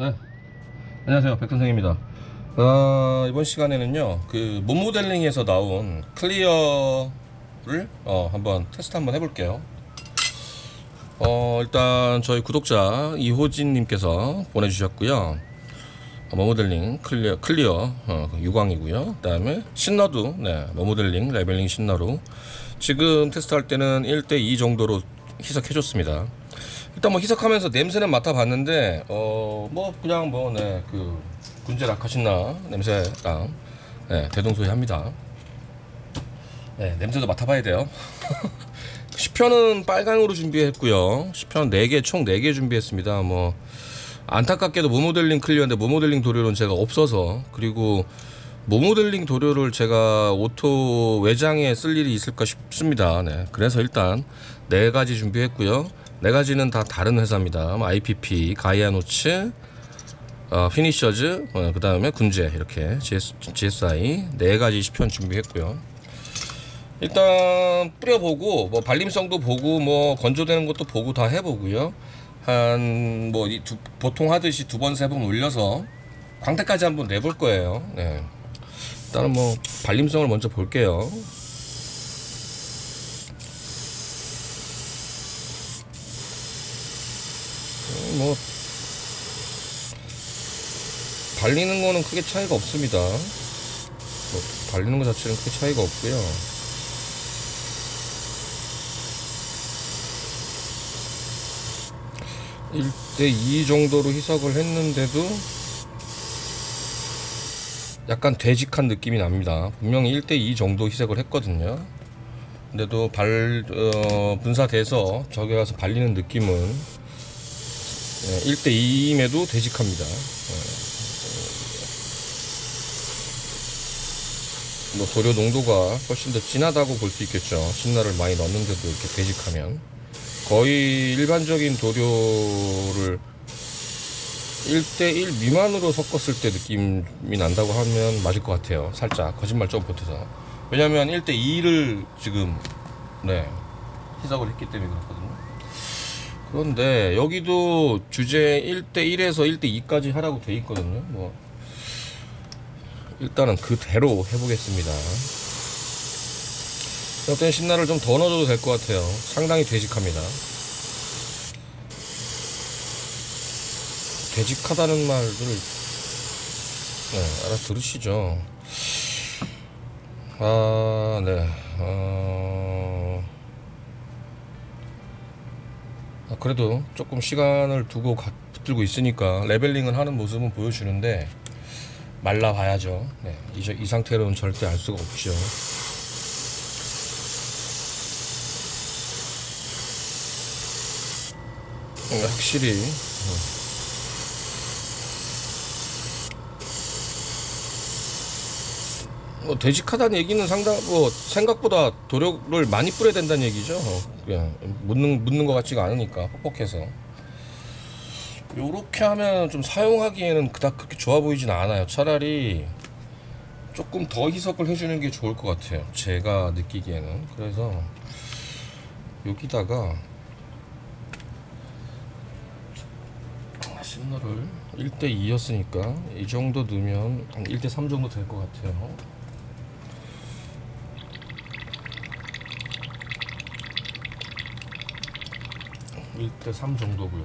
네. 안녕하세요. 백선생입니다. 어, 이번 시간에는요, 그, 몸 모델링에서 나온 클리어를, 어, 한번 테스트 한번 해볼게요. 어, 일단 저희 구독자 이호진님께서 보내주셨고요. 어, 머모델링 클리어, 클리어 어, 유광이고요. 그 다음에 신너도, 네, 머모델링 레벨링 신너로 지금 테스트할 때는 1대 2 정도로 희석해줬습니다. 일단 뭐 희석하면서 냄새는 맡아봤는데 어 뭐 그냥 뭐네그 군제 라카신나 냄새랑 네, 대동소이합니다. 네 냄새도 맡아봐야 돼요. 10편은 빨강으로 준비했고요. 10편 4개 총 4개 준비했습니다. 뭐 안타깝게도 모모델링 클리어인데 모모델링 도료는 제가 없어서 그리고 모모델링 도료를 제가 오토 외장에 쓸 일이 있을까 싶습니다. 네. 그래서 일단 네 가지 준비했고요. 네 가지는 다 다른 회사입니다. 뭐 IPP, 가이아노츠, 어, 피니셔즈, 어, 그 다음에 군제 이렇게 GS, GSI 네 가지 10편 준비했고요. 일단 뿌려보고 뭐 발림성도 보고 뭐 건조되는 것도 보고 다 해보고요. 한 뭐 보통 하듯이 두 번 세 번 올려서 광택까지 한번 내볼 거예요. 네. 일단은 뭐 발림성을 먼저 볼게요. 뭐 발리는 거는 크게 차이가 없습니다. 뭐 발리는 것 자체는 크게 차이가 없고요. 일대2 정도로 희석을 했는데도 약간 되직한 느낌이 납니다. 분명히 1대2 정도 희석을 했거든요. 근데도 발, 어, 분사돼서 저기 가서 발리는 느낌은 1대2임에도 되직합니다. 뭐 도료 농도가 훨씬 더 진하다고 볼 수 있겠죠. 신나를 많이 넣는데도 이렇게 되직하면. 거의 일반적인 도료를 1대1 미만으로 섞었을 때 느낌이 난다고 하면 맞을 것 같아요. 살짝 거짓말 좀 보태서. 왜냐면 1대2를 지금 네 희석을 했기 때문에 그렇거든요. 그런데 여기도 주제 1대1에서 1대2까지 하라고 돼 있거든요. 뭐 일단은 그대로 해보겠습니다. 어떤 신나를 좀 더 넣어줘도 될 것 같아요. 상당히 되직합니다. 되직하다는 말을 네, 알아들으시죠? 아, 네. 어... 그래도 조금 시간을 두고 가, 붙들고 있으니까 레벨링을 하는 모습은 보여주는데 말라 봐야죠. 네, 이, 저- 이 상태로는 절대 알 수가 없죠. 음, 확실히 뭐 되직하다는 얘기는 상당 뭐 생각보다 도력을 많이 뿌려야 된다는 얘기죠. 그냥 묻는 묻는 것 같지가 않으니까 뻑뻑해서 요렇게 하면 좀 사용하기에는 그닥 그렇게 좋아 보이진 않아요. 차라리 조금 더 희석을 해주는 게 좋을 것 같아요. 제가 느끼기에는 그래서 여기다가 신너를 1대2였으니까 이 정도 넣으면 한 1대3 정도 될 것 같아요. 일대3 정도고요.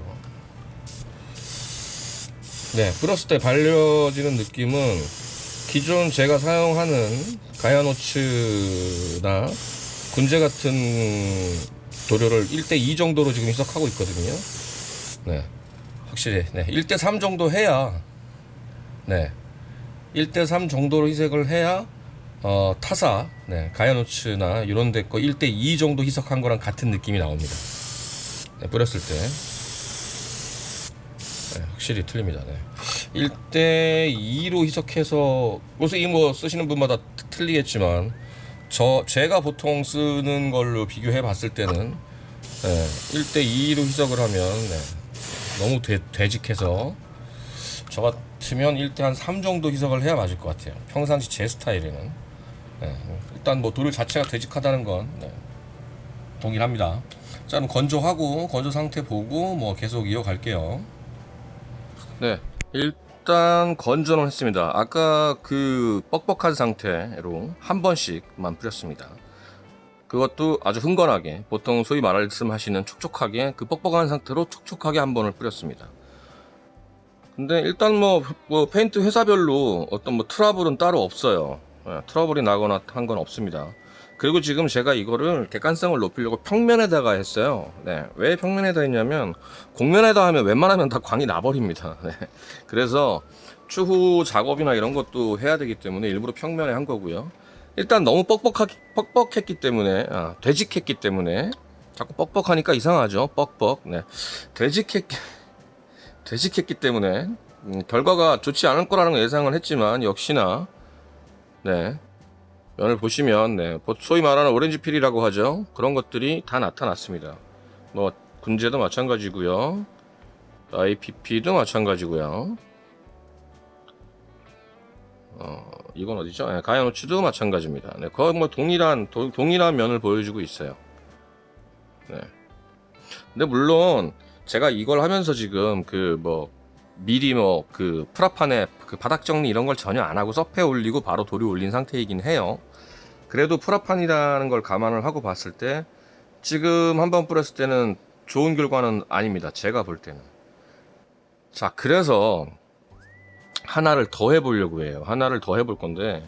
네, 뿌렸을 때 발려지는 느낌은 기존 제가 사용하는 가야노츠나 군제 같은 도료를 1대2 정도로 지금 희석하고 있거든요. 네. 확실히 네. 1대 3 정도 해야 네. 1대 3 정도로 희석을 해야 어, 타사, 네. 가야노츠나 이런 데거 1대 2 정도 희석한 거랑 같은 느낌이 나옵니다. 네, 뿌렸을 때. 네, 확실히 틀립니다. 네. 1대 2로 희석해서 무슨 이뭐 쓰시는 분마다 트- 틀리겠지만 저 제가 보통 쓰는 걸로 비교해 봤을 때는 네, 1대 2로 희석을 하면 네, 너무 되, 되직해서 저 같으면 1대 한 3 정도 희석을 해야 맞을 것 같아요. 평상시 제 스타일에는 네, 일단 뭐 돌 자체가 되직하다는 건 네, 동일합니다. 자 그럼 건조하고 건조 상태 보고 뭐 계속 이어갈게요. 네 일단 건조는 했습니다. 아까 그 뻑뻑한 상태로 한 번씩만 뿌렸습니다. 그것도 아주 흥건하게 보통 소위 말씀하시는 촉촉하게 그 뻑뻑한 상태로 촉촉하게 한 번을 뿌렸습니다. 근데 일단 뭐, 뭐 페인트 회사별로 어떤 뭐 트러블은 따로 없어요. 예, 트러블이 나거나 한 건 없습니다. 그리고 지금 제가 이거를 객관성을 높이려고 평면에다가 했어요. 네. 왜 평면에다 했냐면 공면에다 하면 웬만하면 다 광이 나버립니다. 네. 그래서 추후 작업이나 이런 것도 해야 되기 때문에 일부러 평면에 한 거고요. 일단 너무 뻑뻑하, 뻑뻑했기 때문에, 아, 되직했기 때문에, 자꾸 뻑뻑하니까 이상하죠. 뻑뻑. 네. 되직했기, 되직했기 때문에, 음, 결과가 좋지 않을 거라는 걸 예상을 했지만, 역시나, 네. 면을 보시면, 네. 보- 소위 말하는 오렌지 필이라고 하죠. 그런 것들이 다 나타났습니다. 뭐, 군제도 마찬가지고요 IPP도 마찬가지고요 어, 이건 어디죠? 네, 가야노츠도 마찬가지입니다. 네, 거의 뭐 동일한 도- 동일한 면을 보여주고 있어요. 네. 근데 물론 제가 이걸 하면서 지금 그 뭐 미리 뭐 그 프라판에 그 바닥 정리 이런 걸 전혀 안 하고 서페 올리고 바로 돌이 올린 상태이긴 해요. 그래도 프라판이라는 걸 감안을 하고 봤을 때 지금 한 번 뿌렸을 때는 좋은 결과는 아닙니다. 제가 볼 때는. 자, 그래서 하나를 더 해보려고 해요. 하나를 더 해볼 건데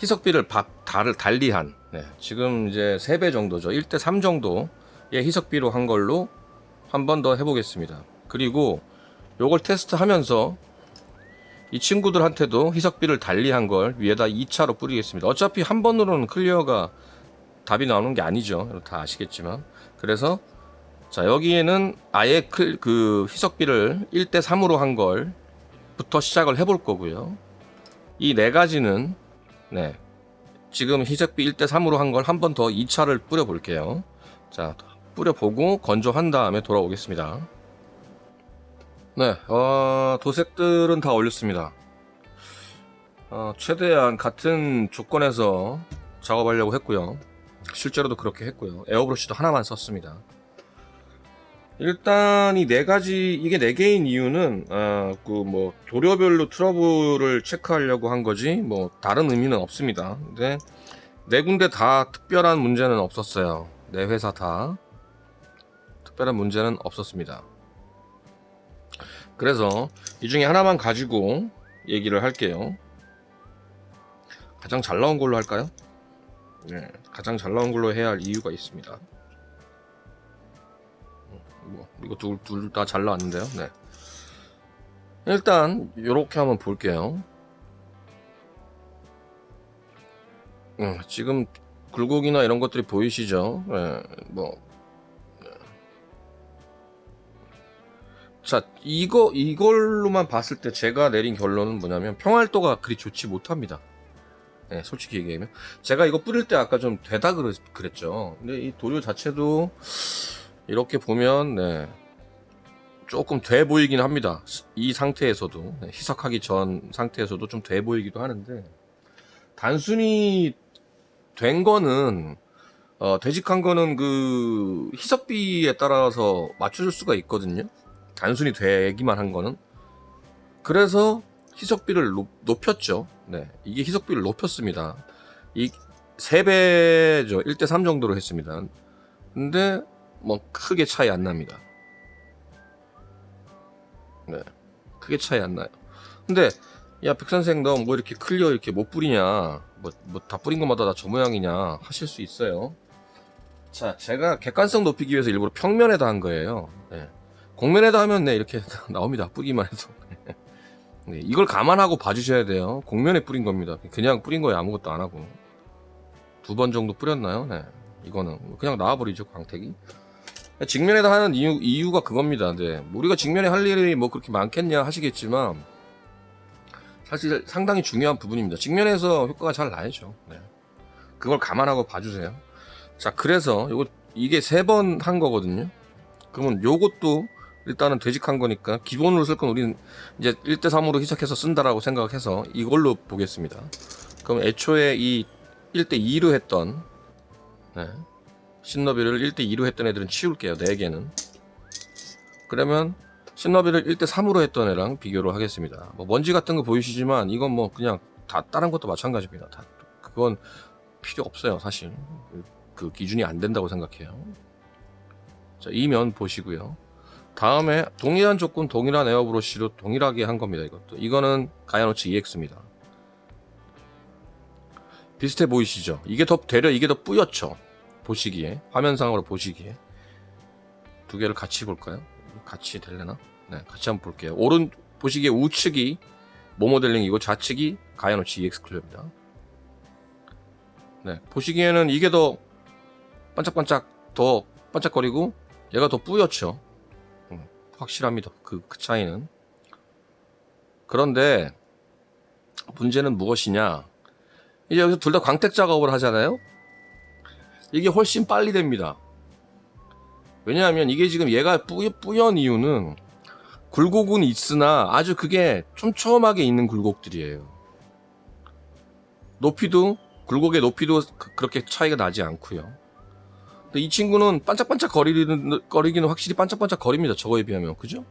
희석비를 밥 달을 달리한 네, 지금 이제 3배 정도죠. 1대 3 정도의 희석비로 한 걸로 한 번 더 해보겠습니다. 그리고 요걸 테스트하면서 이 친구들한테도 희석비를 달리한 걸 위에다 2차로 뿌리겠습니다. 어차피 한 번으로는 클리어가 답이 나오는 게 아니죠. 다 아시겠지만. 그래서 자 여기에는 아예 클, 그 희석비를 1대 3으로 한 걸 부터 시작을 해볼 거고요. 이 네 가지는 네 지금 희석비 1대 3으로 한 걸 한 번 더 2차를 뿌려 볼게요. 자 뿌려 보고 건조한 다음에 돌아오겠습니다. 네, 어, 도색들은 다 올렸습니다. 어, 최대한 같은 조건에서 작업하려고 했고요. 실제로도 그렇게 했고요. 에어브러쉬도 하나만 썼습니다. 일단 이 네 가지 이게 네 개인 이유는 그뭐 도료별로 트러블을 체크하려고 한 거지 뭐 다른 의미는 없습니다. 근데 네 군데 다 특별한 문제는 없었어요. 네 회사 다 특별한 문제는 없었습니다. 그래서 이 중에 하나만 가지고 얘기를 할게요. 가장 잘 나온 걸로 할까요? 네, 가장 잘 나온 걸로 해야 할 이유가 있습니다. 뭐 이거 둘 다 잘 나왔는데요. 네. 일단 이렇게 한번 볼게요. 음, 지금 굴곡이나 이런 것들이 보이시죠? 네, 뭐 자, 이거, 이걸로만 봤을 때 제가 내린 결론은 뭐냐면 평활도가 그리 좋지 못합니다. 네, 솔직히 얘기하면. 제가 이거 뿌릴 때 아까 좀 되다 그랬, 그랬죠. 근데 이 도료 자체도 이렇게 보면, 네, 조금 돼 보이긴 합니다. 이 상태에서도, 네, 희석하기 전 상태에서도 좀 돼 보이기도 하는데, 단순히 된 거는, 어, 되직한 거는 그 희석비에 따라서 맞춰줄 수가 있거든요. 단순히 되기만 한 거는. 그래서 희석비를 높, 높였죠. 네. 이게 희석비를 높였습니다. 이 3배죠. 1대 3 정도로 했습니다. 근데 뭐 크게 차이 안 납니다. 네. 크게 차이 안 나요. 근데 야 백선생 너 뭐 이렇게 클리어 이렇게 못 뿌리냐? 뭐 뭐 다 뿌린 것마다 다 저 모양이냐? 하실 수 있어요. 자 제가 객관성 높이기 위해서 일부러 평면에다 한 거예요. 네. 공면에다 하면 네 이렇게 나옵니다. 뿌기만 해도. 네, 이걸 감안하고 봐주셔야 돼요. 공면에 뿌린 겁니다. 그냥 뿌린 거예요 아무것도 안 하고. 두 번 정도 뿌렸나요? 네 이거는. 그냥 나와버리죠 광택이. 직면에다 하는 이유, 이유가 그겁니다. 네 우리가 직면에 할 일이 뭐 그렇게 많겠냐 하시겠지만 사실 상당히 중요한 부분입니다. 직면에서 효과가 잘 나야죠. 네. 그걸 감안하고 봐주세요. 자 그래서 요거 이게 세 번 한 거거든요. 그러면 요것도 일단은 되직한 거니까 기본으로 쓸 건 우리는 이제 1대 3으로 희석해서 쓴다라고 생각해서 이걸로 보겠습니다. 그럼 애초에 이 1대 2로 했던 네, 신너비를 1대 2로 했던 애들은 치울게요. 4개는. 그러면 신너비를 1대 3으로 했던 애랑 비교를 하겠습니다. 뭐 먼지 같은 거 보이시지만 이건 뭐 그냥 다 다른 것도 마찬가지입니다. 다 그건 필요 없어요, 사실. 그 기준이 안 된다고 생각해요. 자, 이면 보시고요. 다음에 동일한 조건, 동일한 에어브러쉬로 동일하게 한 겁니다. 이것도. 이거는 가야노츠 EX입니다. 비슷해 보이시죠? 이게 더 되려 이게 더 뿌옇죠. 보시기에 화면상으로 보시기에 두 개를 같이 볼까요? 같이 될려나? 네, 같이 한번 볼게요. 오른 보시기에 우측이 모모델링이고 좌측이 가야노치 EX 클리어입니다. 네, 보시기에는 이게 더 반짝반짝 더 반짝거리고 얘가 더 뿌옇죠. 음, 확실합니다. 그, 그 차이는. 그런데 문제는 무엇이냐? 이제 여기서 둘 다 광택 작업을 하잖아요. 이게 훨씬 빨리 됩니다. 왜냐하면 이게 지금 얘가 뿌, 뿌연 이유는 굴곡은 있으나 아주 그게 촘촘하게 있는 굴곡들이에요. 높이도 굴곡의 높이도 그- 그렇게 차이가 나지 않고요. 근데 이 친구는 반짝반짝 거리는 거리기는 확실히 반짝반짝 거립니다. 저거에 비하면 그죠?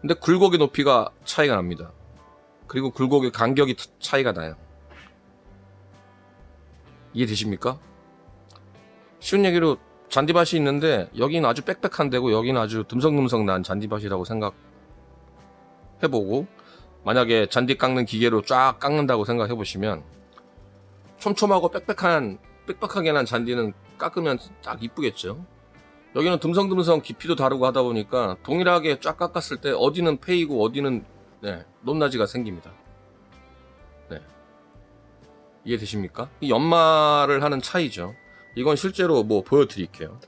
근데 굴곡의 높이가 차이가 납니다. 그리고 굴곡의 간격이 차이가 나요. 이해되십니까? 쉬운 얘기로 잔디밭이 있는데 여기는 아주 빽빽한 데고 여기는 아주 듬성듬성 난 잔디밭이라고 생각해보고 만약에 잔디 깎는 기계로 쫙 깎는다고 생각해 보시면 촘촘하고 빽빽한 빽빽하게 난 잔디는 깎으면 딱 이쁘겠죠. 여기는 듬성듬성 깊이도 다르고 하다 보니까 동일하게 쫙 깎았을 때 어디는 패이고 어디는 네, 높낮이가 생깁니다. 네. 이해되십니까? 이 연마를 하는 차이죠. 이건 실제로 뭐 보여드릴게요.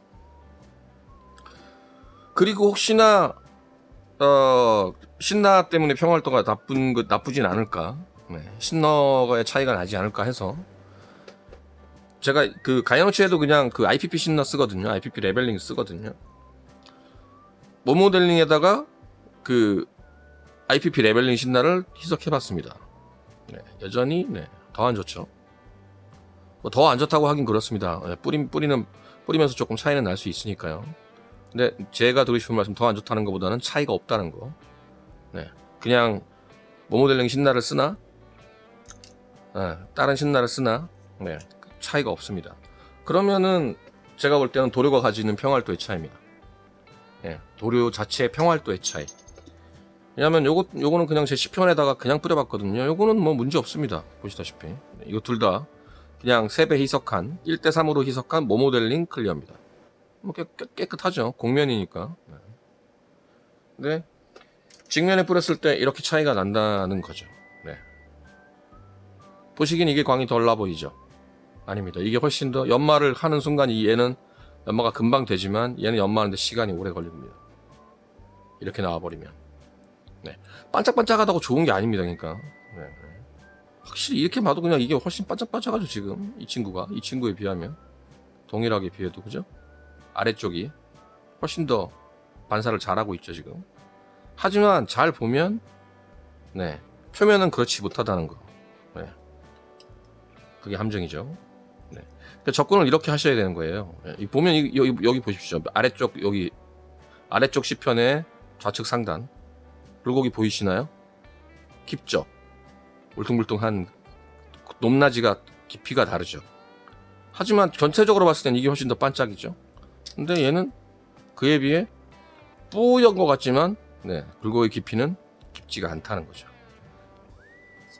그리고 혹시나 어, 신나 때문에 평활도가 나쁜 그 나쁘진 않을까? 네, 신너의 차이가 나지 않을까 해서 제가 그 가양치에도 그냥 그 IPP 신너 쓰거든요. IPP 레벨링 쓰거든요. 모 모델링에다가 그 IPP 레벨링 신나를 희석해봤습니다. 네, 여전히 네, 더 안 좋죠. 뭐 더 안 좋다고 하긴 그렇습니다. 네, 뿌리, 뿌리는 뿌리면서 조금 차이는 날 수 있으니까요. 근데 제가 드리고 싶은 말씀 더 안 좋다는 것보다는 차이가 없다는 거. 네, 그냥 모 모델링 신나를 쓰나 네, 다른 신나를 쓰나 네, 차이가 없습니다. 그러면은 제가 볼 때는 도료가 가지는 평활도의 차이입니다. 예, 도료 자체의 평활도의 차이. 왜냐면 요거 요거는 그냥 제 10편에다가 그냥 뿌려봤거든요. 요거는 뭐 문제 없습니다. 보시다시피 네, 이거 둘 다 그냥 3배 희석한 1대 3으로 희석한 모모델링 클리어입니다. 뭐 깨끗하죠. 공면이니까. 네. 근데 직면에 뿌렸을 때 이렇게 차이가 난다는 거죠. 네. 보시긴 이게 광이 덜 나 보이죠. 아닙니다. 이게 훨씬 더 연마를 하는 순간 이 얘는 연마가 금방 되지만 얘는 연마하는데 시간이 오래 걸립니다. 이렇게 나와버리면. 네. 반짝반짝하다고 좋은 게 아닙니다. 그러니까. 네, 네. 확실히 이렇게 봐도 그냥 이게 훨씬 반짝반짝하죠. 지금 이 친구가 이 친구에 비하면 동일하게 비해도 그죠? 아래쪽이 훨씬 더 반사를 잘하고 있죠. 지금. 하지만 잘 보면 네 표면은 그렇지 못하다는 거. 네. 그게 함정이죠. 네. 그러니까 접근을 이렇게 하셔야 되는 거예요. 예, 이 보면 이- 여기, 여기 보십시오. 아래쪽 여기 아래쪽 시편의 좌측 상단 굴곡이 보이시나요? 깊죠. 울퉁불퉁한 높낮이가 깊이가 다르죠. 하지만 전체적으로 봤을 땐 이게 훨씬 더 반짝이죠. 근데 얘는 그에 비해 뿌연 것 같지만 네, 굴곡의 깊이는 깊지가 않다는 거죠.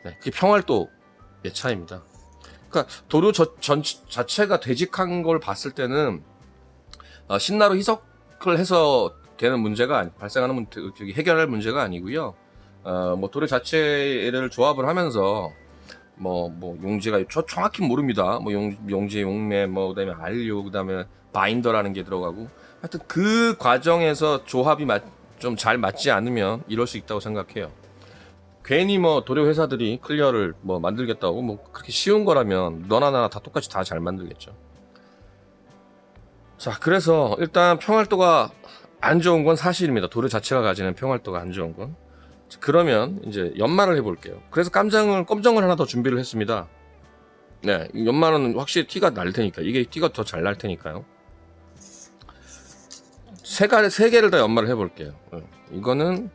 네, 그게 평활도 의 차이입니다. 그러니까 도료 저, 전 자체가 되직한 걸 봤을 때는 어, 신나로 희석을 해서 되는 문제가 아니- 발생하는 문, 저기 해결할 문제가 아니고요. 어, 뭐 도료 자체를 조합을 하면서 뭐, 뭐, 용지가, 저 정확히 모릅니다. 뭐, 용, 용지, 용매, 뭐, 그 다음에 알료, 그 다음에 바인더라는 게 들어가고. 하여튼 그 과정에서 조합이 좀 잘 맞지 않으면 이럴 수 있다고 생각해요. 괜히 뭐 도료 회사들이 클리어를 뭐 만들겠다고 뭐 그렇게 쉬운 거라면 너나 나나 다 똑같이 다 잘 만들겠죠. 자, 그래서 일단 평활도가 안 좋은 건 사실입니다. 도료 자체가 가지는 평활도가 안 좋은 건. 자, 그러면 이제 연마를 해볼게요. 그래서 깜장을 검정을 하나 더 준비를 했습니다. 네, 이 연마는 확실히 티가 날 테니까 이게 티가 더 잘 날 테니까요. 세 가지 세 개를 다 연말을 해볼게요. 예. 이거는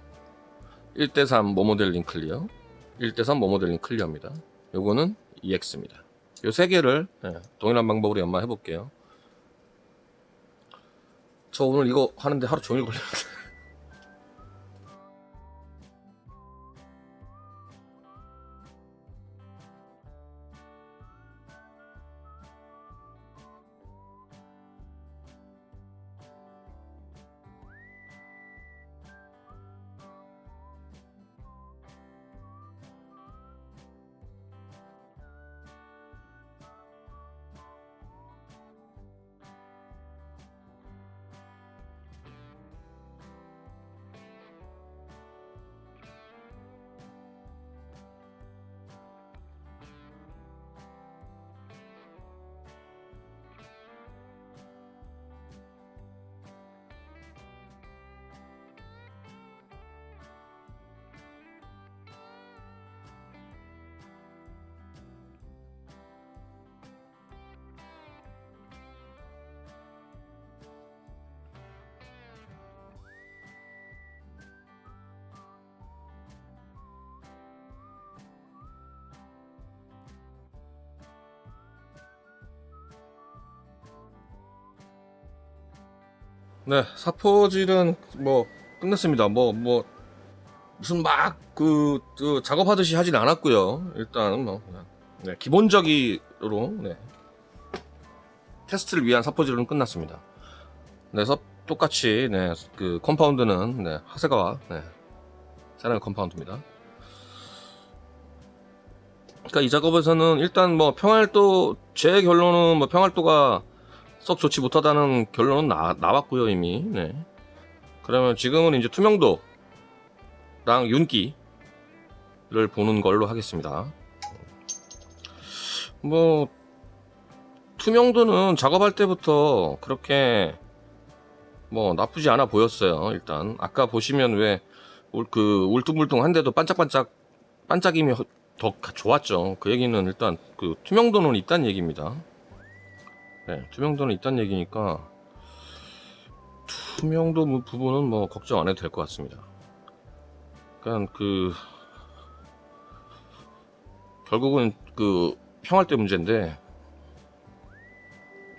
1대3 모모델링 클리어, 1대3 모모델링 클리어입니다. 요거는 EX입니다. 요 세 개를 예, 동일한 방법으로 연말 해볼게요. 저 오늘 이거 하는데 하루 종일 걸렸는데. 네, 사포질은 뭐 끝냈습니다. 뭐뭐 무슨 막그 작업하듯이 하진 않았고요. 일단은 뭐 그냥, 네, 기본적으로 네, 테스트를 위한 사포질은 끝났습니다. 그래서 똑같이 네, 그 컴파운드는 네, 하세가와 네, 세라믹 컴파운드입니다. 그러니까 이 작업에서는 일단 뭐 평활도 제 결론은 뭐 평활도가 썩 좋지 못하다는 결론은 나, 나왔고요 이미. 네. 그러면 지금은 이제 투명도랑 윤기를 보는 걸로 하겠습니다. 뭐 투명도는 작업할 때부터 그렇게 뭐 나쁘지 않아 보였어요 일단. 아까 보시면 왜 그 울퉁불퉁한데도 반짝반짝 반짝임이 허- 더 좋았죠. 그 얘기는 일단 그 투명도는 있다는 얘기입니다 네, 투명도는 있다는 얘기니까 투명도 부- 부분은 뭐 걱정 안 해도 될 것 같습니다. 그러니까 그 결국은 그 평활 때 문제인데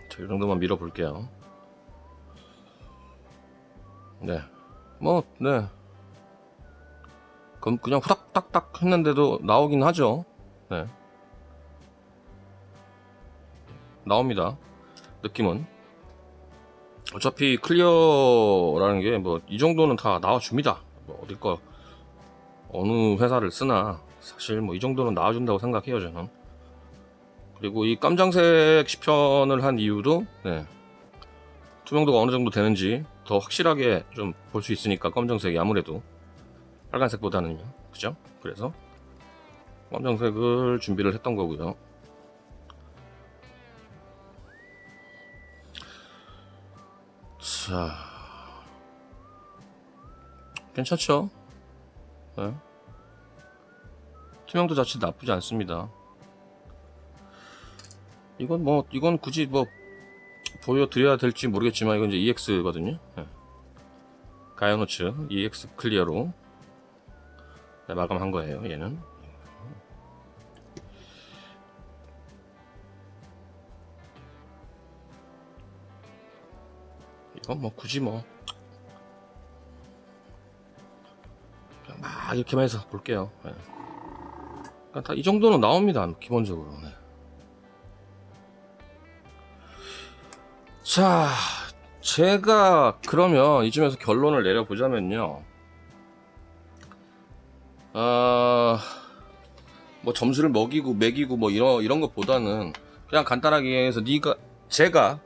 자, 이 정도만 밀어볼게요. 네, 뭐 네, 그럼 그냥 후닥닥닥 했는데도 나오긴 하죠. 네, 나옵니다. 느낌은. 어차피 클리어라는 게 뭐 이 정도는 다 나와줍니다. 뭐 어딜 거 어느 회사를 쓰나 사실 뭐 이 정도는 나와준다고 생각해요 저는. 그리고 이 깜장색 시편을 한 이유도 네. 투명도가 어느 정도 되는지 더 확실하게 좀 볼 수 있으니까 검정색이 아무래도 빨간색보다는요. 그죠? 그래서 검정색을 준비를 했던 거고요 자, 괜찮죠? 네. 투명도 자체 나쁘지 않습니다. 이건 뭐, 이건 굳이 뭐, 보여드려야 될지 모르겠지만, 이건 이제 EX거든요. 네. 가이오노츠 EX 클리어로 네, 마감한 거예요, 얘는. 이건 뭐 굳이 뭐 그냥 막 이렇게만 해서 볼게요. 네. 그러니까 다 이 정도는 나옵니다. 기본적으로. 네. 자, 제가 그러면 이쯤에서 결론을 내려보자면요. 아, 뭐 점수를 먹이고 매기고 뭐 이런 이런 것보다는 그냥 간단하게 해서 네가 제가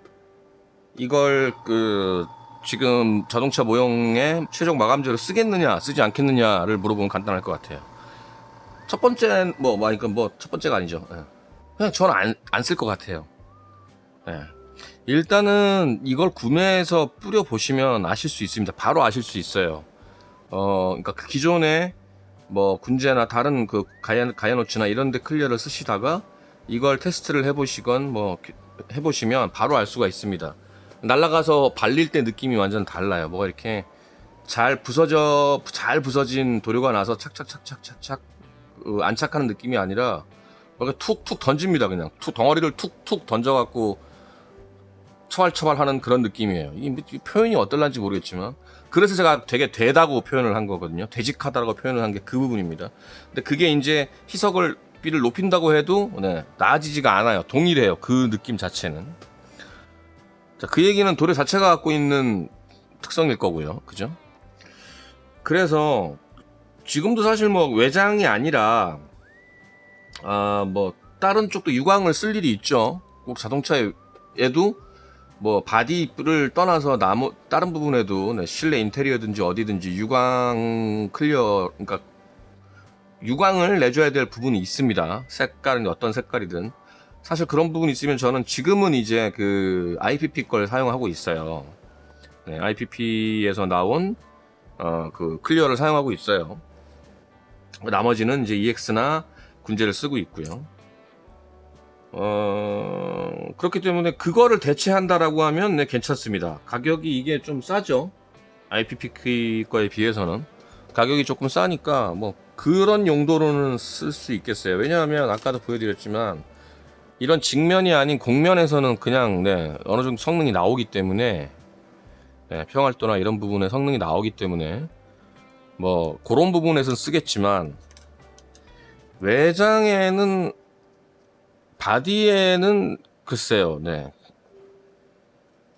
이걸 그 지금 자동차 모형의 최종 마감재로 쓰겠느냐 쓰지 않겠느냐를 물어보면 간단할 것 같아요. 첫 번째 뭐 그러니까 뭐 첫 번째가 아니죠. 예. 그냥 저는 안 안 쓸 것 같아요. 예. 일단은 이걸 구매해서 뿌려 보시면 아실 수 있습니다. 바로 아실 수 있어요. 어, 그러니까 그 기존에 뭐 군제나 다른 그 가야 가야노츠나 이런데 클리어를 쓰시다가 이걸 테스트를 해보시건 뭐 해보시면 바로 알 수가 있습니다. 날아가서 발릴 때 느낌이 완전 달라요. 뭐가 이렇게 잘 부서져 잘 부서진 도료가 나서 착착착착착착 어, 안착하는 느낌이 아니라 뭔가 툭툭 던집니다 그냥 툭 덩어리를 툭툭 던져갖고 처발처발하는 그런 느낌이에요. 이, 이 표현이 어떨란지 모르겠지만 그래서 제가 되게 되다고 표현을 한 거거든요. 되직하다고 표현을 한 게 그 부분입니다. 근데 그게 이제 희석을 비를 높인다고 해도 네, 나아지지가 않아요. 동일해요. 그 느낌 자체는. 자, 그 얘기는 도료 자체가 갖고 있는 특성일 거고요. 그죠? 그래서 지금도 사실 뭐 외장이 아니라 아 뭐 다른 쪽도 유광을 쓸 일이 있죠. 꼭 자동차에도 뭐 바디를 떠나서 나무 다른 부분에도 네, 실내 인테리어든지 어디든지 유광 클리어 그러니까 유광을 내줘야 될 부분이 있습니다. 색깔은 어떤 색깔이든 사실 그런 부분이 있으면 저는 지금은 이제 그 IPP 걸 사용하고 있어요. 네, IPP에서 나온 어, 그 클리어를 사용하고 있어요. 나머지는 이제 EX나 군제를 쓰고 있고요. 어, 그렇기 때문에 그거를 대체한다라고 하면 네, 괜찮습니다. 가격이 이게 좀 싸죠. IPP 거에 비해서는 가격이 조금 싸니까 뭐 그런 용도로는 쓸 수 있겠어요. 왜냐하면 아까도 보여드렸지만 이런 직면이 아닌 곡면에서는 그냥 네, 어느 정도 성능이 나오기 때문에 네, 평활도나 이런 부분에 성능이 나오기 때문에 뭐 그런 부분에서는 쓰겠지만 외장에는 바디에는 글쎄요, 네.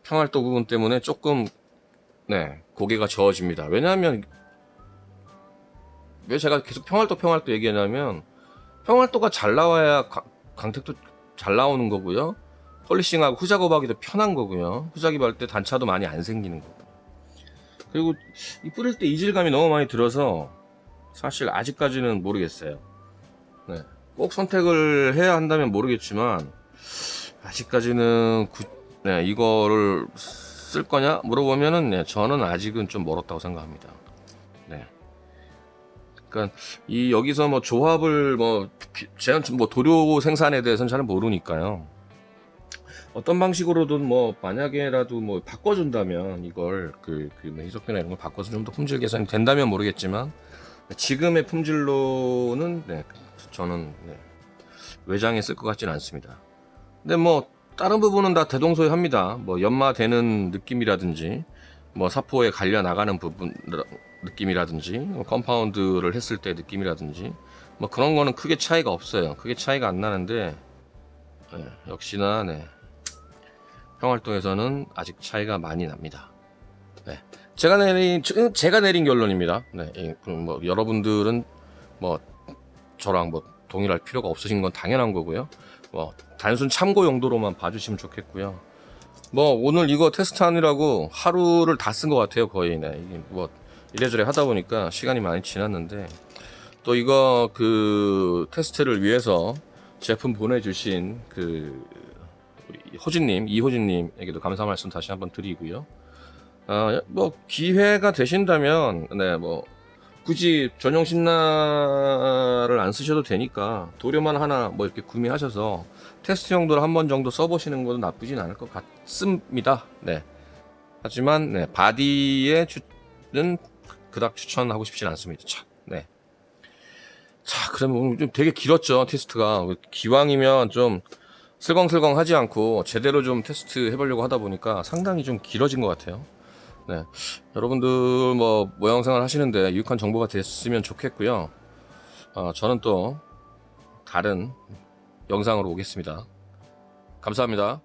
평활도 부분 때문에 조금 네 고개가 저어집니다. 왜냐하면 왜 제가 계속 평활도 평활도 얘기하냐면 평활도가 잘 나와야 강- 강택도 잘 나오는 거고요. 폴리싱하고 후작 업하기도 편한 거고요. 후작업할 때 단차도 많이 안 생기는 거고. 그리고 이 뿌릴 때 이질감이 너무 많이 들어서 사실 아직까지는 모르겠어요. 네. 꼭 선택을 해야 한다면 모르겠지만 아직까지는 구- 네, 이거를 쓸 거냐 물어보면은 네, 저는 아직은 좀 멀었다고 생각합니다. 네. 그러니까 이 여기서 뭐 조합을 뭐 피- 제가 뭐 도료 생산에 대해서는 잘 모르니까요. 어떤 방식으로든 뭐 만약에라도 뭐 바꿔준다면 이걸 그, 그 희석비나 이런 걸 바꿔서 좀 더 품질 개선이 된다면 모르겠지만 지금의 품질로는 네, 저는 네, 외장에 쓸 것 같지는 않습니다. 근데 뭐 다른 부분은 다 대동소이합니다. 뭐 연마되는 느낌이라든지 뭐 사포에 갈려 나가는 부분 느낌이라든지 뭐 컴파운드를 했을 때 느낌이라든지 뭐 그런 거는 크게 차이가 없어요. 크게 차이가 안 나는데 네, 역시나 네, 평활도에서는 아직 차이가 많이 납니다. 네. 제가 내린 저- 제가 내린 결론입니다. 네, 이, 그럼 뭐 여러분들은 뭐 저랑 뭐 동일할 필요가 없으신 건 당연한 거고요. 뭐 단순 참고 용도로만 봐주시면 좋겠고요. 뭐 오늘 이거 테스트하느라고 하루를 다 쓴 것 같아요 거의 네. 이게 뭐 이래저래 하다 보니까 시간이 많이 지났는데 또 이거 그 테스트를 위해서 제품 보내주신 그 호진님 이호진님에게도 감사 말씀 다시 한번 드리고요. 아, 뭐 기회가 되신다면 네뭐 굳이 전용 신나를 안 쓰셔도 되니까 도료만 하나 뭐 이렇게 구매하셔서 테스트 용도로 한 번 정도 써보시는 것도 나쁘진 않을 것 같습니다. 네. 하지만 네, 바디의 주는 그닥 추천하고 싶진 않습니다. 참, 네. 자, 그러면 오늘 좀 되게 길었죠 테스트가 기왕이면 좀 슬렁슬렁 하지 않고 제대로 좀 테스트 해보려고 하다 보니까 상당히 좀 길어진 것 같아요. 네, 여러분들 뭐 모양생활 하시는데 유익한 정보가 됐으면 좋겠고요. 어, 저는 또 다른 영상으로 오겠습니다. 감사합니다.